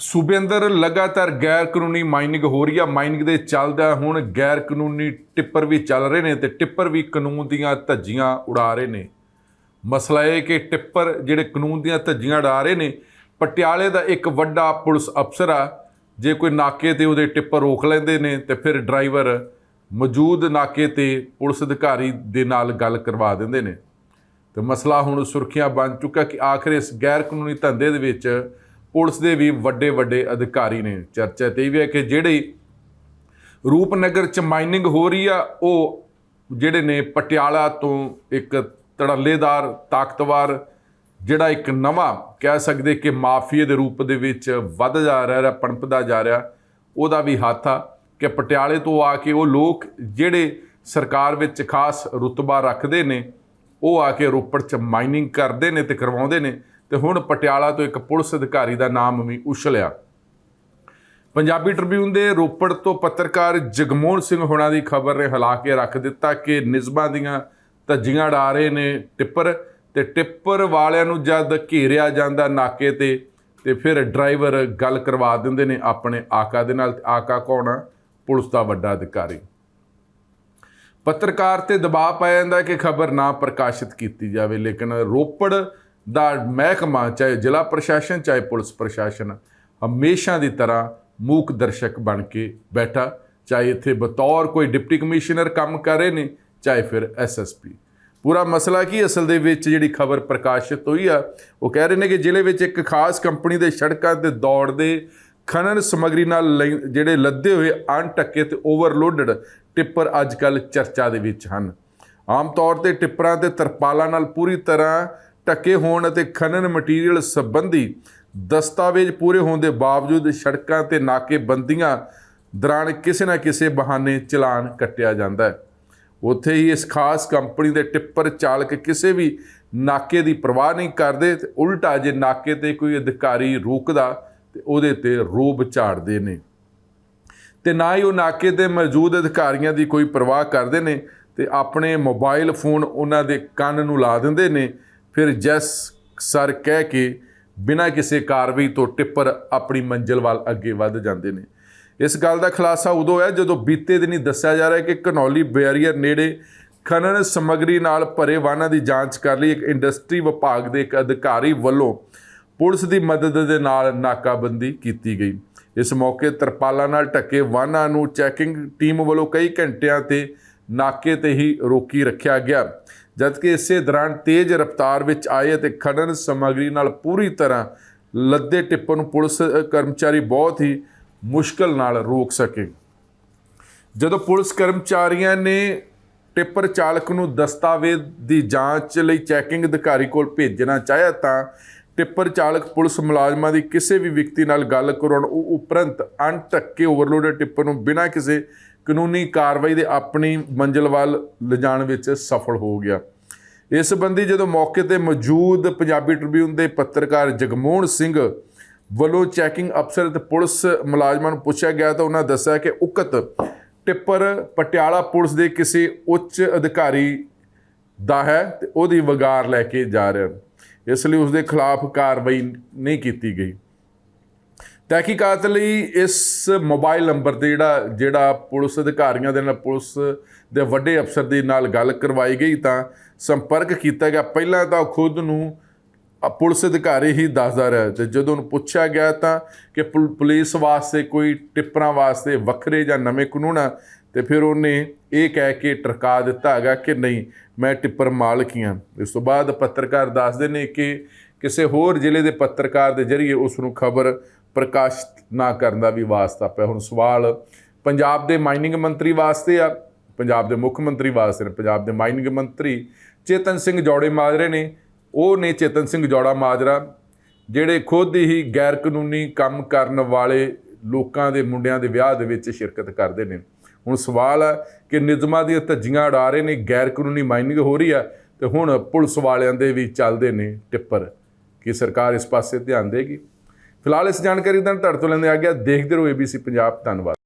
ਸੂਬੇ ਅੰਦਰ ਲਗਾਤਾਰ ਗੈਰ ਕਾਨੂੰਨੀ ਮਾਈਨਿੰਗ ਹੋ ਰਹੀ ਆ। ਮਾਈਨਿੰਗ ਦੇ ਚੱਲਦਾ ਹੁਣ ਗੈਰ ਕਾਨੂੰਨੀ ਟਿੱਪਰ ਵੀ ਚੱਲ ਰਹੇ ਨੇ ਤੇ ਟਿੱਪਰ ਵੀ ਕਾਨੂੰਨ ਦੀਆਂ ਧੱਜੀਆਂ ਉਡਾ ਰਹੇ ਨੇ। ਮਸਲਾ ਇਹ ਕਿ ਟਿੱਪਰ ਜਿਹੜੇ ਕਾਨੂੰਨ ਦੀਆਂ ਧੱਜੀਆਂ ਉਡਾ ਰਹੇ ਨੇ, ਪਟਿਆਲੇ ਦਾ ਇੱਕ ਵੱਡਾ ਪੁਲਿਸ ਅਫਸਰ ਆ। ਜੇ ਕੋਈ ਨਾਕੇ ਤੇ ਉਹਦੇ ਟਿੱਪਰ ਰੋਕ ਲੈਂਦੇ ਨੇ ਤੇ ਫਿਰ ਡਰਾਈਵਰ ਮੌਜੂਦ ਨਾਕੇ ਤੇ ਪੁਲਿਸ ਅਧਿਕਾਰੀ ਦੇ ਨਾਲ ਗੱਲ ਕਰਵਾ ਦਿੰਦੇ ਨੇ। ਤੇ ਮਸਲਾ ਹੁਣ ਸੁਰਖੀਆਂ ਬਣ ਚੁੱਕਾ ਕਿ ਆਖਰ ਇਸ ਗੈਰ ਕਾਨੂੰਨੀ ਧੰਦੇ ਦੇ ਵਿੱਚ ਪੁਲਿਸ ਦੇ ਵੀ ਵੱਡੇ ਵੱਡੇ ਅਧਿਕਾਰੀ ਨੇ ਚਰਚਾ ਤੇ ਵੀ ਹੈ ਕਿ ਜਿਹੜੇ ਰੂਪਨਗਰ ਚ ਮਾਈਨਿੰਗ ਹੋ ਰਹੀ ਆ, ਉਹ ਜਿਹੜੇ ਨੇ ਪਟਿਆਲਾ ਤੋਂ ਇੱਕ ਤੜੱਲੇਦਾਰ, ਤਾਕਤਵਰ, ਜਿਹੜਾ ਇੱਕ ਨਵਾਂ ਕਹਿ ਸਕਦੇ ਕਿ ਮਾਫੀਏ ਦੇ ਰੂਪ ਦੇ ਵਿੱਚ ਵੱਧ ਜਾ ਰਿਹਾ ਪਣਪਦਾ ਜਾ ਰਿਹਾ, ਉਹਦਾ ਵੀ ਹੱਥ ਆ ਕਿ ਪਟਿਆਲੇ ਤੋਂ ਆ ਕੇ ਉਹ ਲੋਕ ਜਿਹੜੇ ਸਰਕਾਰ ਵਿੱਚ ਖਾਸ ਰੁਤਬਾ ਰੱਖਦੇ ਨੇ, ਉਹ ਆ ਕੇ ਰੋਪੜ ਚ ਮਾਈਨਿੰਗ ਕਰਦੇ ਨੇ ਤੇ ਕਰਵਾਉਂਦੇ ਨੇ। ਤੇ ਹੁਣ ਪਟਿਆਲਾ ਤੋਂ ਇੱਕ ਪੁਲਿਸ ਅਧਿਕਾਰੀ ਦਾ ਨਾਮ ਵੀ ਉਛਲਿਆ। ਪੰਜਾਬੀ ਟ੍ਰਿਬਿਊਨ ਦੇ ਰੋਪੜ ਤੋਂ ਪੱਤਰਕਾਰ ਜਗਮੋਹਨ ਸਿੰਘ ਹੋਣਾ ਦੀ ਖਬਰ ਨੇ ਹਿਲਾ ਕੇ ਰੱਖ ਦਿੱਤਾ ਕਿ ਨਿਜ਼ਮਾਂ ਦੀਆਂ ਧੱਜੀਆਂ ਡਾ ਰਹੇ ਨੇ ਟਿੱਪਰ ਤੇ ਟਿੱਪਰ ਵਾਲਿਆਂ ਨੂੰ ਜਦ ਘੇਰਿਆ ਜਾਂਦਾ ਨਾਕੇ ਤੇ ਤੇ ਫਿਰ ਡਰਾਈਵਰ ਗੱਲ ਕਰਵਾ ਦਿੰਦੇ ਨੇ ਆਪਣੇ ਆਕਾ ਦੇ ਨਾਲ, ਆਕਾ ਕੌਣ ਆ? ਪੁਲਿਸ ਦਾ ਵੱਡਾ ਅਧਿਕਾਰੀ। ਪੱਤਰਕਾਰ ਤੇ ਦਬਾਅ ਪਾਇਆ ਜਾਂਦਾ ਕਿ ਖਬਰ ਨਾ ਪ੍ਰਕਾਸ਼ਿਤ ਕੀਤੀ ਜਾਵੇ, ਲੇਕਿਨ ਰੋਪੜ ਦਾ ਮਹਿਕਮਾ, ਚਾਹੇ ਜ਼ਿਲ੍ਹਾ ਪ੍ਰਸ਼ਾਸਨ, ਚਾਹੇ ਪੁਲਿਸ ਪ੍ਰਸ਼ਾਸਨ, ਹਮੇਸ਼ਾ ਦੀ ਤਰ੍ਹਾਂ ਮੂਕ ਦਰਸ਼ਕ ਬਣ ਕੇ ਬੈਠਾ। ਚਾਹੇ ਇੱਥੇ ਬਤੌਰ ਕੋਈ ਡਿਪਟੀ ਕਮਿਸ਼ਨਰ ਕੰਮ ਕਰ ਰਹੇ ਨੇ, ਚਾਹੇ ਫਿਰ ਐਸਐਸਪੀ ਪੂਰਾ ਮਸਲਾ ਕੀ ਅਸਲ ਦੇ ਵਿੱਚ ਜਿਹੜੀ ਖਬਰ ਪ੍ਰਕਾਸ਼ਿਤ ਹੋਈ ਆ, ਉਹ ਕਹਿ ਰਹੇ ਨੇ ਕਿ ਜ਼ਿਲ੍ਹੇ ਵਿੱਚ ਇੱਕ ਖਾਸ ਕੰਪਨੀ ਦੇ ਸੜਕਾਂ ਤੇ ਦੌੜਦੇ ਖਣਨ ਸਮਗਰੀ ਨਾਲ ਲਈ- ਜਿਹੜੇ ਲੱਦੇ ਹੋਏ ਅਣਟੱਕੇ ਤੇ ਓਵਰਲੋਡਡ ਟਿੱਪਰ ਅੱਜਕੱਲ ਚਰਚਾ ਦੇ ਵਿੱਚ ਹਨ। ਆਮ ਤੌਰ ਤੇ ਟਿੱਪਰਾਂ ਤੇ ਤਰਪਾਲਾਂ ਨਾਲ ਪੂਰੀ ਤਰ੍ਹਾਂ ਟੱਕੇ ਹੋਣ ਅਤੇ ਖਨਨ ਮਟੀਰੀਅਲ ਸੰਬੰਧੀ ਦਸਤਾਵੇਜ਼ ਪੂਰੇ ਹੋਣ ਦੇ ਬਾਵਜੂਦ ਸੜਕਾਂ ਤੇ ਨਾਕੇਬੰਦੀਆਂ ਦੌਰਾਨ ਕਿਸੇ ਨਾ ਕਿਸੇ ਬਹਾਨੇ ਚਲਾਨ ਕੱਟਿਆ ਜਾਂਦਾ ਹੈ। ਉੱਥੇ ਹੀ ਇਸ ਖਾਸ ਕੰਪਨੀ ਦੇ ਟਿੱਪਰ ਚਾਲਕ ਕਿਸੇ ਵੀ ਨਾਕੇ ਦੀ ਪਰਵਾਹ ਨਹੀਂ ਕਰਦੇ ਤੇ ਉਲਟਾ ਜੇ ਨਾਕੇ ਤੇ ਕੋਈ ਅਧਿਕਾਰੀ ਰੋਕਦਾ ਤੇ ਉਹਦੇ ਤੇ ਰੋਬ ਝਾੜਦੇ ਨੇ। ਤੇ ਨਾ ਹੀ ਉਹ ਨਾਕੇ ਤੇ ਮੌਜੂਦ ਅਧਿਕਾਰੀਆਂ ਦੀ ਕੋਈ ਪਰਵਾਹ ਕਰਦੇ ਨੇ ਤੇ ਆਪਣੇ ਮੋਬਾਈਲ ਫੋਨ ਉਹਨਾਂ ਦੇ ਕੰਨ ਨੂੰ ਲਾ ਦਿੰਦੇ ਨੇ ਫਿਰ ਜੈਸ ਸਰ ਕਹਿ ਕੇ ਬਿਨਾਂ ਕਿਸੇ ਕਾਰਵਾਈ ਤੋਂ ਟਿੱਪਰ ਆਪਣੀ ਮੰਜ਼ਿਲ ਵੱਲ ਅੱਗੇ ਵੱਧ ਜਾਂਦੇ ਨੇ। ਇਸ ਗੱਲ ਦਾ ਖੁਲਾਸਾ ਉਦੋਂ ਹੈ ਜਦੋਂ ਬੀਤੇ ਦਿਨੀ ਦੱਸਿਆ ਜਾ ਰਿਹਾ ਹੈ ਕਿ ਕਨੌਲੀ ਬੈਰੀਅਰ ਨੇੜੇ ਖਨਨ ਸਮਗਰੀ ਨਾਲ ਭਰੇ ਵਾਹਨਾਂ ਦੀ ਜਾਂਚ ਕਰ ਲਈ ਇੱਕ ਇੰਡਸਟਰੀ ਵਿਭਾਗ ਦੇ ਇੱਕ ਅਧਿਕਾਰੀ ਵੱਲੋਂ ਪੁਲਿਸ ਦੀ ਮਦਦ ਦੇ ਨਾਲ ਨਾਕਾਬੰਦੀ ਕੀਤੀ ਗਈ। ਇਸ ਮੌਕੇ ਤਰਪਾਲਾਂ ਨਾਲ ਢੱਕੇ ਵਾਹਨਾਂ ਨੂੰ ਚੈਕਿੰਗ ਟੀਮ ਵੱਲੋਂ ਕਈ ਘੰਟਿਆਂ ਤੇ ਨਾਕੇ ਤੇ ਹੀ ਰੋਕੀ ਰੱਖਿਆ ਗਿਆ। ਜਦਕਿ ਇਸੇ ਦੌਰਾਨ ਤੇਜ਼ ਰਫ਼ਤਾਰ ਵਿੱਚ ਆਏ ਅਤੇ ਖਨਨ ਸਮਗਰੀ ਨਾਲ ਪੂਰੀ ਤਰ੍ਹਾਂ ਲੱਦੇ ਟਿੱਪਰ ਨੂੰ ਪੁਲਿਸ ਕਰਮਚਾਰੀ ਬਹੁਤ ਹੀ ਮੁਸ਼ਕਲ ਨਾਲ ਰੋਕ ਸਕੇ। ਜਦੋਂ ਪੁਲਿਸ ਕਰਮਚਾਰੀਆਂ ਨੇ ਟਿੱਪਰ ਚਾਲਕ ਨੂੰ ਦਸਤਾਵੇਜ਼ ਦੀ ਜਾਂਚ ਲਈ ਚੈਕਿੰਗ ਅਧਿਕਾਰੀ ਕੋਲ ਭੇਜਣਾ ਚਾਹਿਆ ਤਾਂ ਟਿੱਪਰ ਚਾਲਕ ਪੁਲਿਸ ਮੁਲਾਜ਼ਮਾਂ ਦੀ ਕਿਸੇ ਵੀ ਵਿਅਕਤੀ ਨਾਲ ਗੱਲ ਕਰਾਉਣ ਉ- ਉਪਰੰਤ ਅਣਢੱਕੇ ਓਵਰਲੋਡਡ ਟਿੱਪਰ ਨੂੰ ਬਿਨਾਂ ਕਿਸੇ ਕਾਨੂੰਨੀ ਕਾਰਵਾਈ ਦੇ ਆਪਣੀ ਮੰਜ਼ਿਲ ਵੱਲ ਲਿਜਾਣ ਵਿੱਚ ਸਫਲ ਹੋ ਗਿਆ। ਇਸ ਸੰਬੰਧੀ ਜਦੋਂ ਮੌਕੇ ਤੇ ਮੌਜੂਦ ਪੰਜਾਬੀ ਟ੍ਰਿਬਿਊਨ ਦੇ ਪੱਤਰਕਾਰ ਜਗਮੋਹਨ ਸਿੰਘ ਵੱਲੋਂ ਚੈਕਿੰਗ ਅਫਸਰ ਤੇ ਪੁਲਿਸ ਮੁਲਾਜ਼ਮਾਂ ਨੂੰ ਪੁੱਛਿਆ ਗਿਆ ਤਾਂ ਉਹਨਾਂ ਦੱਸਿਆ ਕਿ ਉਕਤ ਟਿੱਪਰ ਪਟਿਆਲਾ ਪੁਲਿਸ ਦੇ ਕਿਸੇ ਉੱਚ ਅਧਿਕਾਰੀ ਦਾ ਹੈ ਤੇ ਉਹਦੀ ਵਗਾਰ ਲੈ ਕੇ ਜਾ ਰਿਹਾ। ਇਸ ਲਈ ਉਸ ਦੇ ਖਿਲਾਫ ਕਾਰਵਾਈ ਨਹੀਂ ਕੀਤੀ ਗਈ। ਤਹਿਕੀਕਾਤ ਲਈ ਇਸ ਮੋਬਾਈਲ ਨੰਬਰ ਤੇ ਜਿਹੜਾ ਜਿਹੜਾ ਪੁਲਿਸ ਅਧਿਕਾਰੀਆਂ ਦੇ ਨਾਲ, ਪੁਲਿਸ ਦੇ ਵੱਡੇ ਅਫਸਰ ਦੇ ਨਾਲ ਗੱਲ ਕਰਵਾਈ ਗਈ ਤਾਂ ਸੰਪਰਕ ਕੀਤਾ ਗਿਆ। ਪਹਿਲਾਂ ਤਾਂ ਉਹ ਖੁਦ ਨੂੰ ਪੁਲਿਸ ਅਧਿਕਾਰੀ ਹੀ ਦੱਸਦਾ ਰਿਹਾ ਤੇ ਜਦੋਂ ਉਹਨੂੰ ਪੁੱਛਿਆ ਗਿਆ ਤਾਂ ਕਿ ਪੁਲ- ਪੁਲਿਸ ਵਾਸਤੇ ਕੋਈ ਟਿੱਪਰਾਂ ਵਾਸਤੇ ਵੱਖਰੇ ਜਾਂ ਨਵੇਂ ਕਾਨੂੰਨ ਆ, ਤੇ ਫਿਰ ਉਹਨੇ ਇਹ ਕਹਿ ਕੇ ਟਰਕਾ ਦਿੱਤਾ ਹੈਗਾ ਕਿ ਨਹੀਂ, ਮੈਂ ਟਿੱਪਰ ਮਾਲਕ ਹੀ ਹਾਂ ਇਸ ਤੋਂ ਬਾਅਦ ਪੱਤਰਕਾਰ ਦੱਸਦੇ ਨੇ ਕਿ ਕਿਸੇ ਹੋਰ ਜ਼ਿਲ੍ਹੇ ਦੇ ਪੱਤਰਕਾਰ ਦੇ ਜ਼ਰੀਏ ਉਸ ਨੂੰ ਖਬਰ ਪ੍ਰਕਾਸ਼ਿਤ ਨਾ ਕਰਨ ਦਾ ਵੀ ਵਾਸਤਾ ਪਿਆ। ਹੁਣ ਸਵਾਲ ਪੰਜਾਬ ਦੇ ਮਾਈਨਿੰਗ ਮੰਤਰੀ ਵਾਸਤੇ ਆ, ਪੰਜਾਬ ਦੇ ਮੁੱਖ ਮੰਤਰੀ ਵਾਸਤੇ ਨੇ। ਪੰਜਾਬ ਦੇ ਮਾਈਨਿੰਗ ਮੰਤਰੀ ਚੇਤਨ ਸਿੰਘ ਜੋੜੇ ਮਾਜਰੇ ਨੇ। ਉਹ ਨੇ ਚੇਤਨ ਸਿੰਘ ਜੋੜਾ ਮਾਜਰਾ, ਜਿਹੜੇ ਖੁਦ ਹੀ ਗੈਰ ਕਾਨੂੰਨੀ ਕੰਮ ਕਰਨ ਵਾਲੇ ਲੋਕਾਂ ਦੇ ਮੁੰਡਿਆਂ ਦੇ ਵਿਆਹ ਦੇ ਵਿੱਚ ਸ਼ਿਰਕਤ ਕਰਦੇ ਨੇ। ਹੁਣ ਸਵਾਲ ਹੈ ਕਿ ਨਿਯਮਾਂ ਦੀਆਂ ਧੱਜੀਆਂ ਉਡਾ ਰਹੇ ਨੇ ਗੈਰ ਕਾਨੂੰਨੀ ਮਾਈਨਿੰਗ ਹੋ ਰਹੀ ਆ, ਤੇ ਹੁਣ ਪੁਲਿਸ ਵਾਲਿਆਂ ਦੇ ਵੀ ਚੱਲਦੇ ਨੇ ਟਿੱਪਰ। ਕੀ ਸਰਕਾਰ ਇਸ ਪਾਸੇ ਧਿਆਨ ਦੇਗੀ? ਫਿਲਹਾਲ ਇਸ ਜਾਣਕਾਰੀ ਦਾ ਤੁਹਾਡੇ ਤੋਂ ਲੈਂਦੇ ਆ ਗਿਆ। ਦੇਖਦੇ ਰਹੋ ABC ਪੰਜਾਬ। ਧੰਨਵਾਦ।